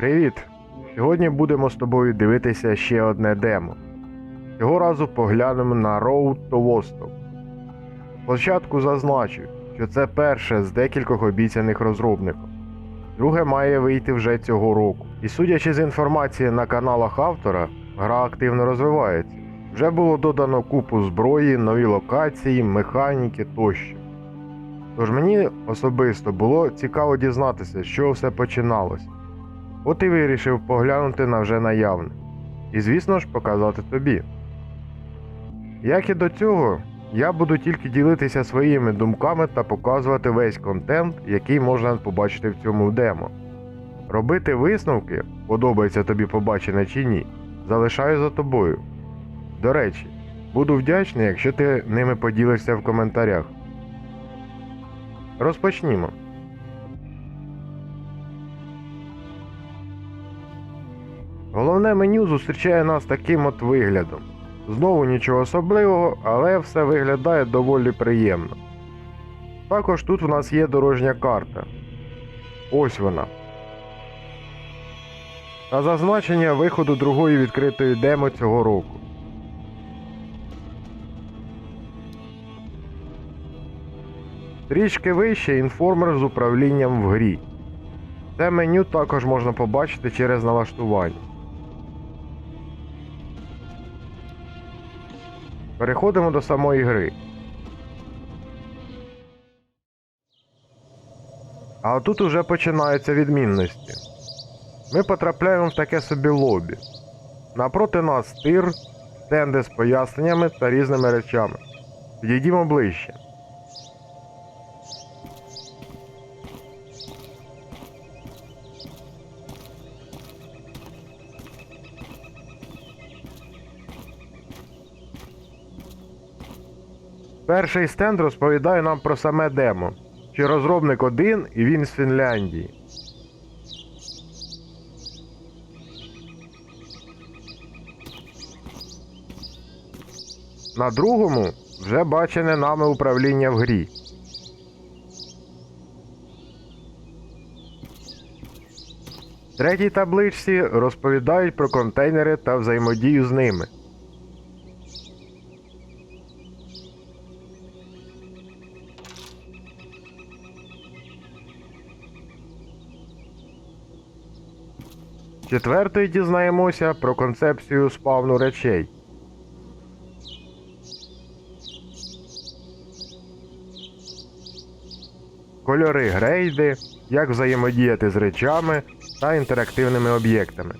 Привіт! Сьогодні будемо з тобою дивитися ще одне демо. Цього разу поглянемо на Road to Vostok. Спочатку зазначу, що це перше з декількох обіцяних розробником. Друге має вийти вже цього року. І судячи з інформації на каналах автора, гра активно розвивається. Вже було додано купу зброї, нові локації, механіки тощо. Тож мені особисто було цікаво дізнатися, з чого все починалось. От і вирішив поглянути на вже наявне. І звісно ж показати тобі. Як і до цього, я буду тільки ділитися своїми думками та показувати весь контент, який можна побачити в цьому демо. Робити висновки, подобається тобі побачене чи ні, залишаю за тобою. До речі, буду вдячний, якщо ти ними поділишся в коментарях. Розпочнімо. Головне меню зустрічає нас таким от виглядом. Знову нічого особливого, але все виглядає доволі приємно. Також тут в нас є дорожня карта. Ось вона. Та зазначення виходу другої відкритої демо цього року. Трішки вище інформер з управлінням в грі. Це меню також можна побачити через налаштування. Переходимо до самої гри. А тут уже починаються відмінності. Ми потрапляємо в таке собі лобі. Напроти нас тир, стенди з поясненнями та різними речами. Підійдімо ближче. Перший стенд розповідає нам про саме демо. Що розробник один і він з Фінляндії. На другому вже бачене нами управління в грі. В третій табличці розповідають про контейнери та взаємодію з ними. Четвертою дізнаємося про концепцію спавну речей. Кольори грейди, як взаємодіяти з речами та інтерактивними об'єктами.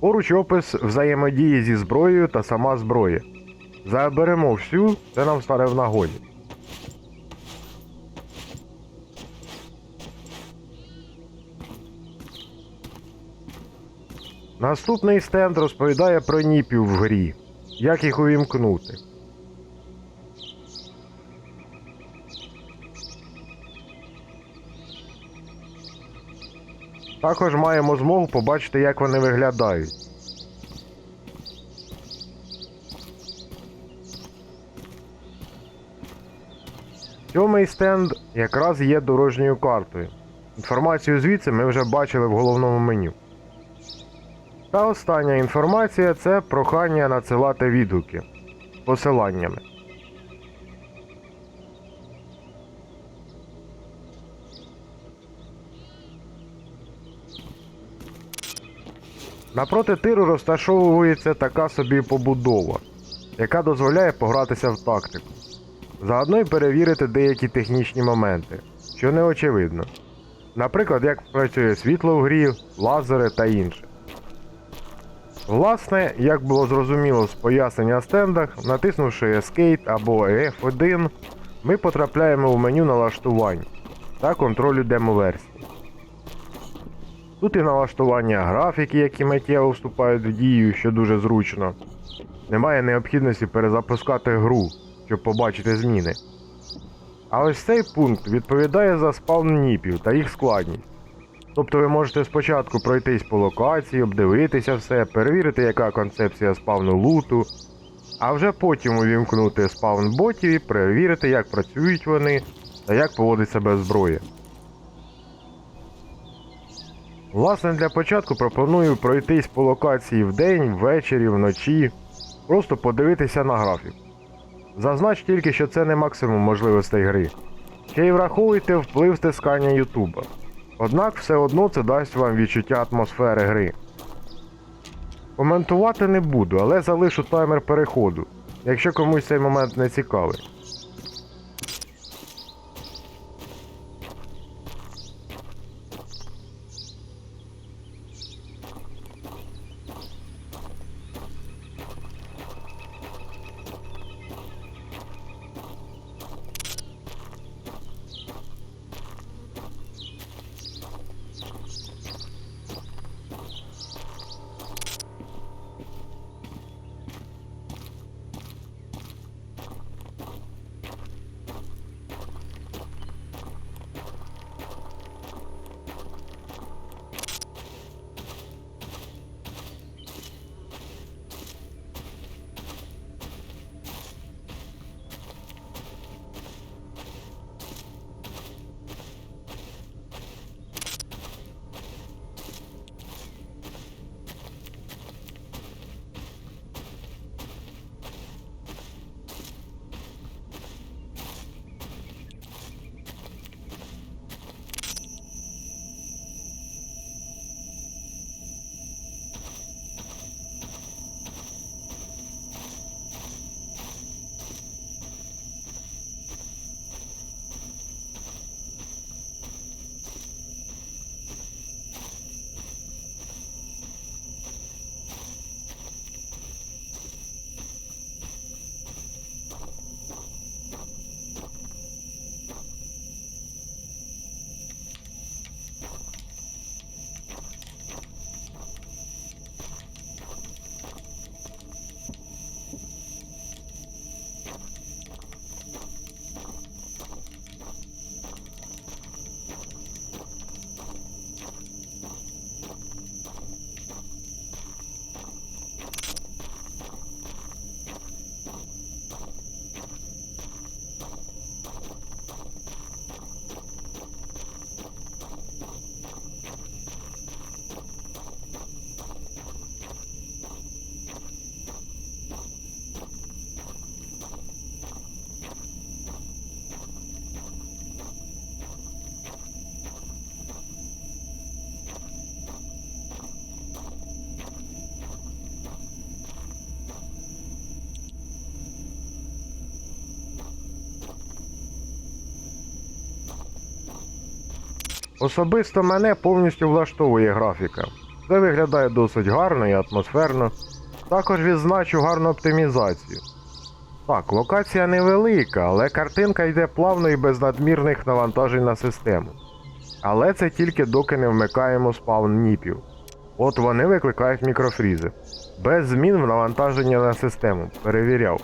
Поруч опис взаємодії зі зброєю та сама зброя. Заберемо всю, це нам стане в нагоді. Наступний стенд розповідає про ніпів в грі, як їх увімкнути. Також маємо змогу побачити, як вони виглядають. Сьомий стенд якраз є дорожньою картою. Інформацію звідси ми вже бачили в головному меню. Та остання інформація це прохання надсилати відгуки з посиланнями. Напроти тиру розташовується така собі побудова, яка дозволяє погратися в тактику. Заодно й перевірити деякі технічні моменти, що не очевидно. Наприклад, як працює світло в грі, лазери та інше. Власне, як було зрозуміло з пояснення стендах, натиснувши Escape або F1, ми потрапляємо в меню налаштувань та контролю демоверсії. Тут і налаштування графіки, які миттєво вступають в дію, що дуже зручно. Немає необхідності перезапускати гру, щоб побачити зміни. А ось цей пункт відповідає за спавн ніпів та їх складність. Тобто ви можете спочатку пройтись по локації, обдивитися все, перевірити, яка концепція спавну луту, а вже потім увімкнути спавн ботів і перевірити, як працюють вони та як поводить себе зброя. Власне, для початку пропоную пройтись по локації вдень, ввечері, вночі, просто подивитися на графік. Зазнач тільки, що це не максимум можливостей гри. Ще й враховуйте вплив стискання Ютуба. Однак все одно це дасть вам відчуття атмосфери гри. Коментувати не буду, але залишу таймер переходу, якщо комусь цей момент не цікавий. Особисто мене повністю влаштовує графіка. Це виглядає досить гарно і атмосферно. Також відзначу гарну оптимізацію. Так, локація невелика, але картинка йде плавно і без надмірних навантажень на систему. Але це тільки доки не вмикаємо спаун ніпів. От вони викликають мікрофрізи. Без змін в навантаження на систему. Перевіряв.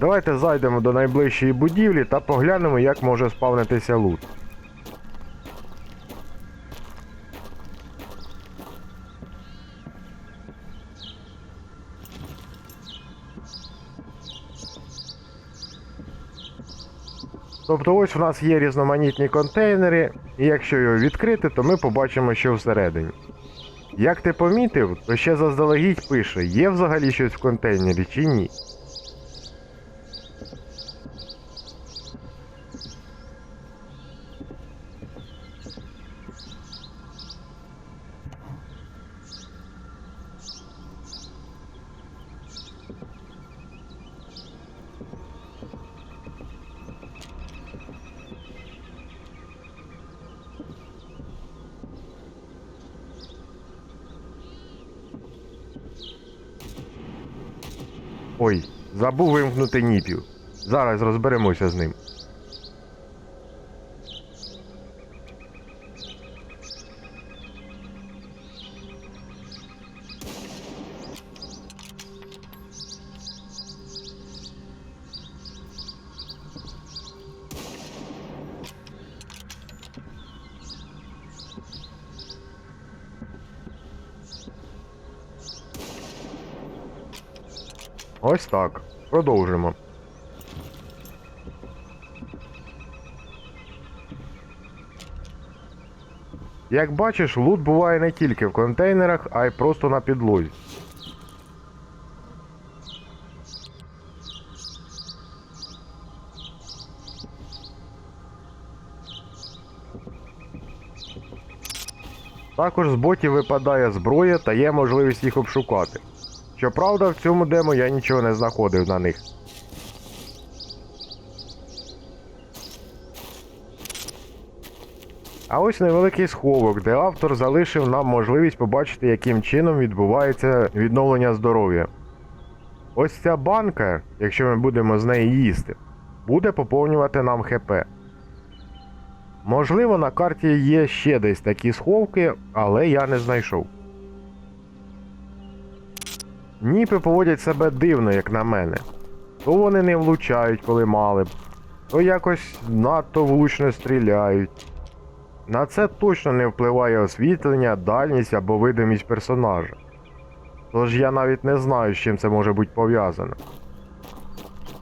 Давайте зайдемо до найближчої будівлі та поглянемо, як може спавнитися лут. Тобто ось у нас є різноманітні контейнери, і якщо його відкрити, то ми побачимо, що всередині. Як ти помітив, то ще заздалегідь пише, є взагалі щось в контейнері чи ні. Ой, забув вимкнути ніпів. Зараз розберемося з ним. Ось так. Продовжимо. Як бачиш, лут буває не тільки в контейнерах, а й просто на підлозі. Також з ботів випадає зброя та є можливість їх обшукати. Щоправда, в цьому демо я нічого не знаходив на них. А ось невеликий сховок, де автор залишив нам можливість побачити, яким чином відбувається відновлення здоров'я. Ось ця банка, якщо ми будемо з неї їсти, буде поповнювати нам ХП. Можливо, на карті є ще десь такі сховки, але я не знайшов. Ніпи поводять себе дивно, як на мене. То вони не влучають, коли мали б, то якось надто влучно стріляють. На це точно не впливає освітлення, дальність або видимість персонажа. Тож я навіть не знаю, з чим це може бути пов'язано.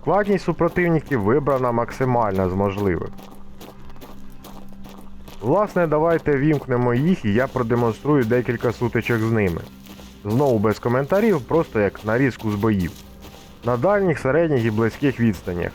Складність супротивників вибрана максимальна з можливих. Власне, давайте вімкнемо їх і я продемонструю декілька сутичок з ними. Знову без коментарів, просто як нарізку з боїв. На дальніх, середніх і близьких відстанях.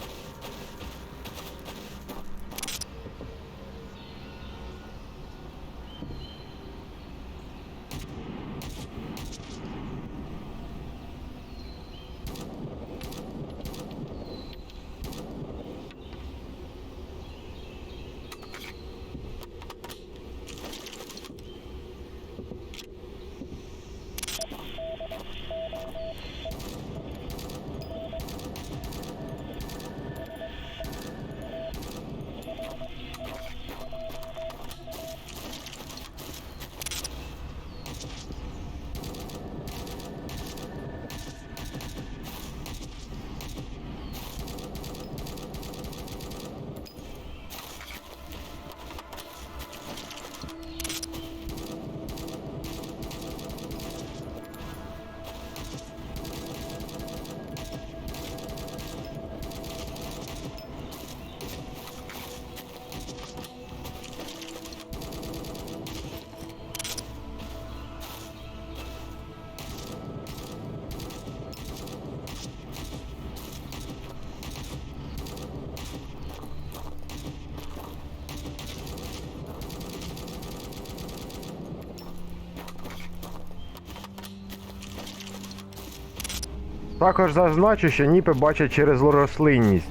Також зазначу, що ніпи бачать через рослинність.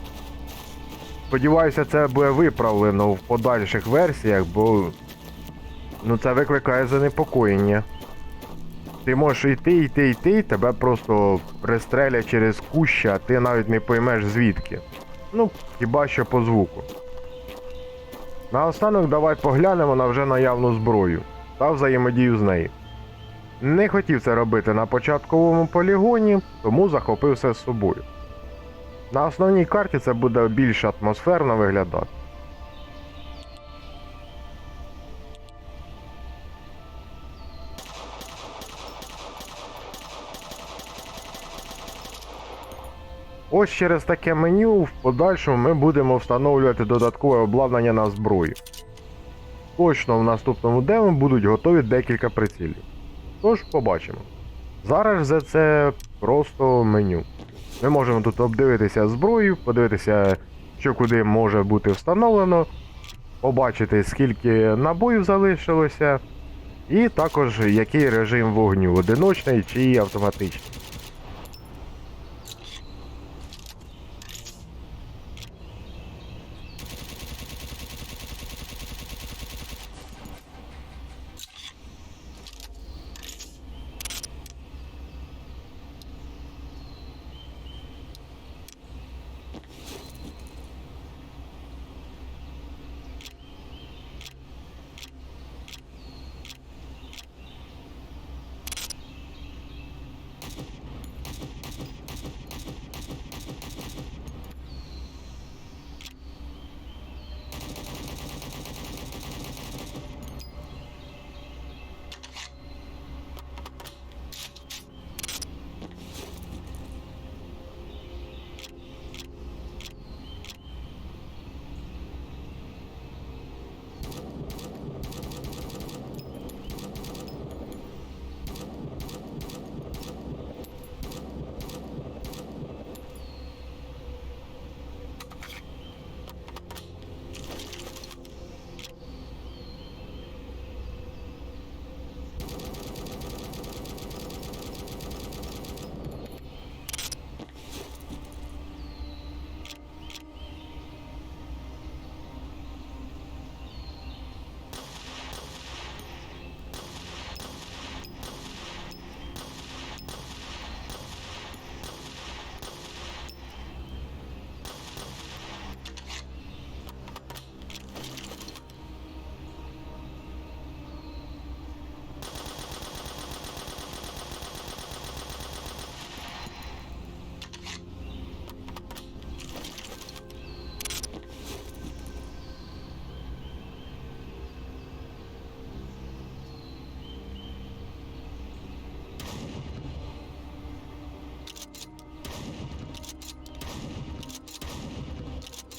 Сподіваюся, це буде виправлено в подальших версіях, бо ну, це викликає занепокоєння. Ти можеш йти, йти, йти, тебе просто пристрелять через куща, а ти навіть не поймеш звідки. Ну, хіба що по звуку. Наостанок давай поглянемо на вже наявну зброю та взаємодію з нею. Не хотів це робити на початковому полігоні, тому захопив все з собою. На основній карті це буде більш атмосферно виглядати. Ось через таке меню в подальшому ми будемо встановлювати додаткове обладнання на зброю. Точно в наступному демо будуть готові декілька прицілів. Тож побачимо. Зараз же це просто меню. Ми можемо тут обдивитися зброю, подивитися, що куди може бути встановлено, побачити, скільки набоїв залишилося, і також який режим вогню одиночний чи автоматичний.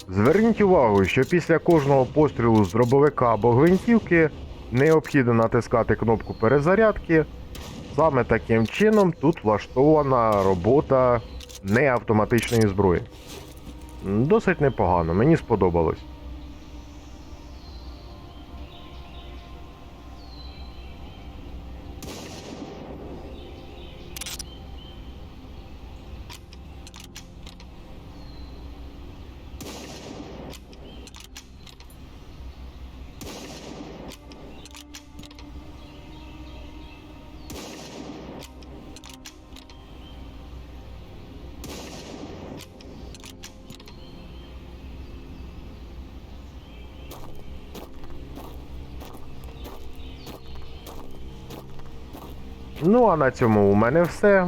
Зверніть увагу, що після кожного пострілу з дробовика або гвинтівки необхідно натискати кнопку перезарядки. Саме таким чином тут влаштована робота неавтоматичної зброї. Досить непогано, мені сподобалось. Ну а на цьому у мене все.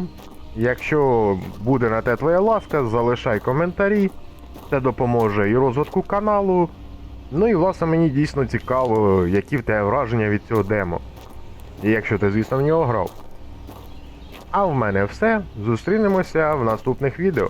Якщо буде на те твоя ласка, залишай коментарі. Це допоможе і розвитку каналу. Ну і власне мені дійсно цікаво, які в тебе враження від цього демо. І якщо ти, звісно, в нього грав. А в мене все. Зустрінемося в наступних відео.